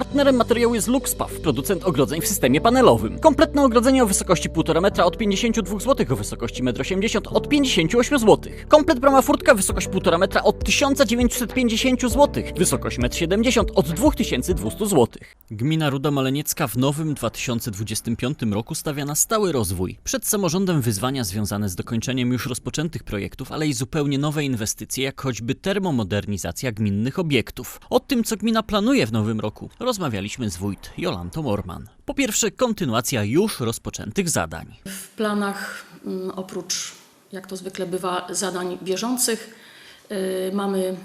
Partnerem materiału jest Luxpaw, producent ogrodzeń w systemie panelowym. Kompletne ogrodzenie o wysokości 1,5 metra od 52 zł, o wysokości 1,80 m od 58 zł. Komplet brama furtka, wysokość 1,5 metra od 1950 zł, wysokość 1,70 m od 2200 zł. Gmina Ruda Maleniecka w nowym 2025 roku stawia na stały rozwój. Przed samorządem wyzwania związane z dokończeniem już rozpoczętych projektów, ale i zupełnie nowe inwestycje, jak choćby termomodernizacja gminnych obiektów. O tym, co gmina planuje w nowym roku, rozmawialiśmy z wójt Jolantą Orman. Po pierwsze, kontynuacja już rozpoczętych zadań. W planach, mm, oprócz jak to zwykle bywa, zadań bieżących, y, mamy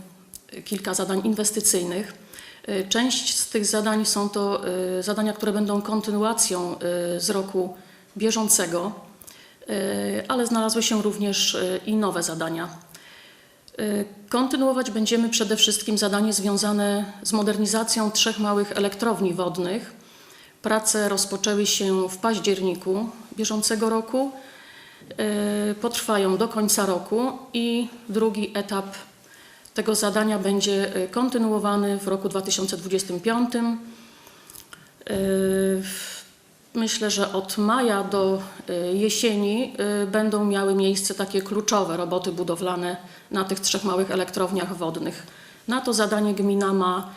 kilka zadań inwestycyjnych. Y, Część z tych zadań są to y, zadania, które będą kontynuacją z roku bieżącego, ale znalazły się również i nowe zadania. Y, Kontynuować będziemy przede wszystkim zadanie związane z modernizacją trzech małych elektrowni wodnych. Prace rozpoczęły się w październiku bieżącego roku, y, potrwają do końca roku i drugi etap tego zadania będzie y, kontynuowany w roku 2025. Myślę, że od maja do y, jesieni y, będą miały miejsce takie kluczowe roboty budowlane na tych trzech małych elektrowniach wodnych. Na to zadanie gmina ma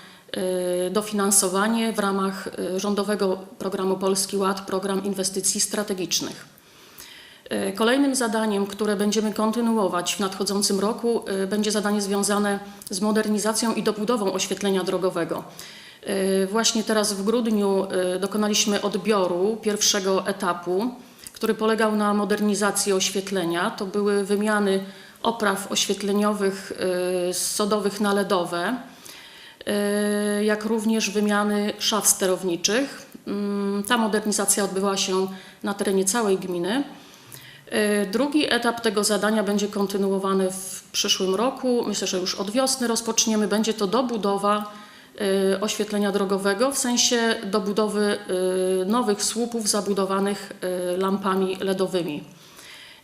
y, dofinansowanie w ramach rządowego programu Polski Ład, program inwestycji strategicznych. Kolejnym zadaniem, które będziemy kontynuować w nadchodzącym roku, będzie zadanie związane z modernizacją i dobudową oświetlenia drogowego. Y, Właśnie teraz w grudniu y, dokonaliśmy odbioru pierwszego etapu, który polegał na modernizacji oświetlenia. To były wymiany opraw oświetleniowych y, z sodowych na LEDowe, jak również wymiany szaf sterowniczych. Mm, Ta modernizacja odbywała się na terenie całej gminy. Drugi etap tego zadania będzie kontynuowany w przyszłym roku. Myślę, że już od wiosny rozpoczniemy. Będzie to dobudowa oświetlenia drogowego, w sensie dobudowy y, nowych słupów zabudowanych y, lampami LEDowymi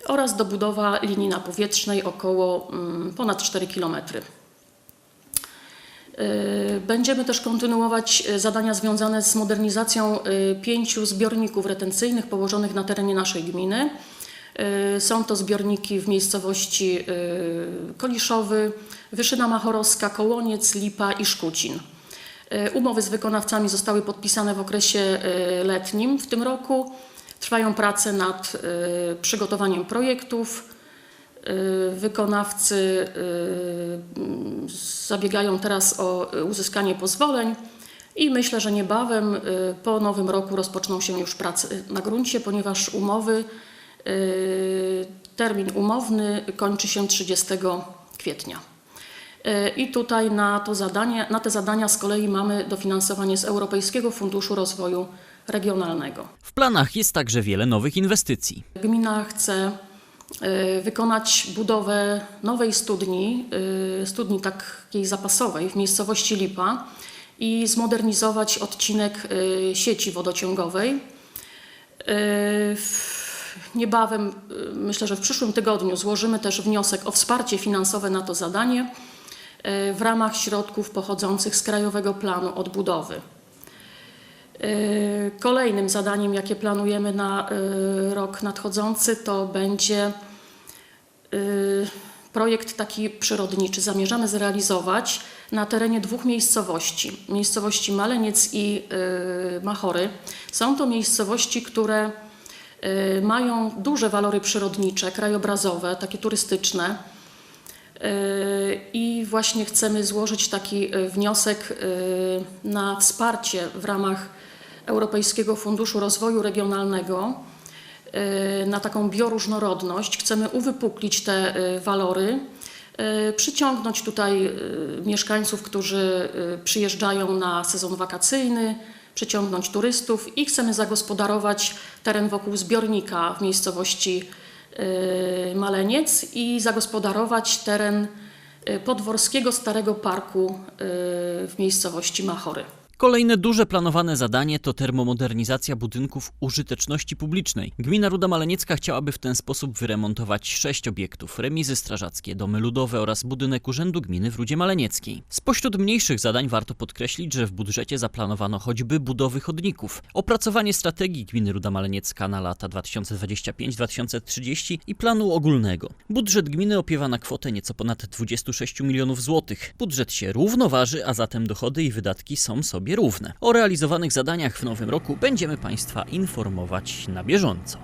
oraz dobudowa linii napowietrznej około mm, ponad 4 km. Y, Będziemy też kontynuować y, zadania związane z modernizacją y, pięciu zbiorników retencyjnych położonych na terenie naszej gminy. Y, Są to zbiorniki w miejscowości y, Koliszowy, Wyszyna Machorowska, Kołoniec, Lipa i Szkucin. Y, Umowy z wykonawcami zostały podpisane w okresie y, letnim w tym roku. Trwają prace nad y, przygotowaniem projektów. Wykonawcy zabiegają teraz o uzyskanie pozwoleń i myślę, że niebawem po nowym roku rozpoczną się już prace na gruncie, ponieważ umowy, termin umowny kończy się 30 kwietnia. I tutaj na, to zadanie, na te zadania z kolei mamy dofinansowanie z Europejskiego Funduszu Rozwoju Regionalnego. W planach jest także wiele nowych inwestycji. Gmina chce y, wykonać budowę nowej studni, y, studni takiej zapasowej w miejscowości Lipa i zmodernizować odcinek y, sieci wodociągowej. Niebawem, myślę, że w przyszłym tygodniu złożymy też wniosek o wsparcie finansowe na to zadanie w ramach środków pochodzących z Krajowego Planu Odbudowy. Y, Kolejnym zadaniem, jakie planujemy na y, rok nadchodzący, to będzie projekt taki przyrodniczy. Zamierzamy zrealizować na terenie dwóch miejscowości. Miejscowości Maleniec i Machory. Są to miejscowości, które mają duże walory przyrodnicze, krajobrazowe, takie turystyczne. Y, I właśnie chcemy złożyć taki y, wniosek y, na wsparcie w ramach Europejskiego Funduszu Rozwoju Regionalnego y, na taką bioróżnorodność. Chcemy uwypuklić te walory, przyciągnąć tutaj mieszkańców, którzy przyjeżdżają na sezon wakacyjny, przyciągnąć turystów i chcemy zagospodarować teren wokół zbiornika w miejscowości Maleniec i zagospodarować teren y, podworskiego Starego Parku y, w miejscowości Machory. Kolejne duże planowane zadanie to termomodernizacja budynków użyteczności publicznej. Gmina Ruda Maleniecka chciałaby w ten sposób wyremontować sześć obiektów, remizy strażackie, domy ludowe oraz budynek Urzędu Gminy w Rudzie Malenieckiej. Spośród mniejszych zadań warto podkreślić, że w budżecie zaplanowano choćby budowy chodników, opracowanie strategii Gminy Ruda Maleniecka na lata 2025-2030 i planu ogólnego. Budżet gminy opiewa na kwotę nieco ponad 26 milionów złotych. Budżet się równoważy, a zatem dochody i wydatki są równe. O realizowanych zadaniach w nowym roku będziemy Państwa informować na bieżąco.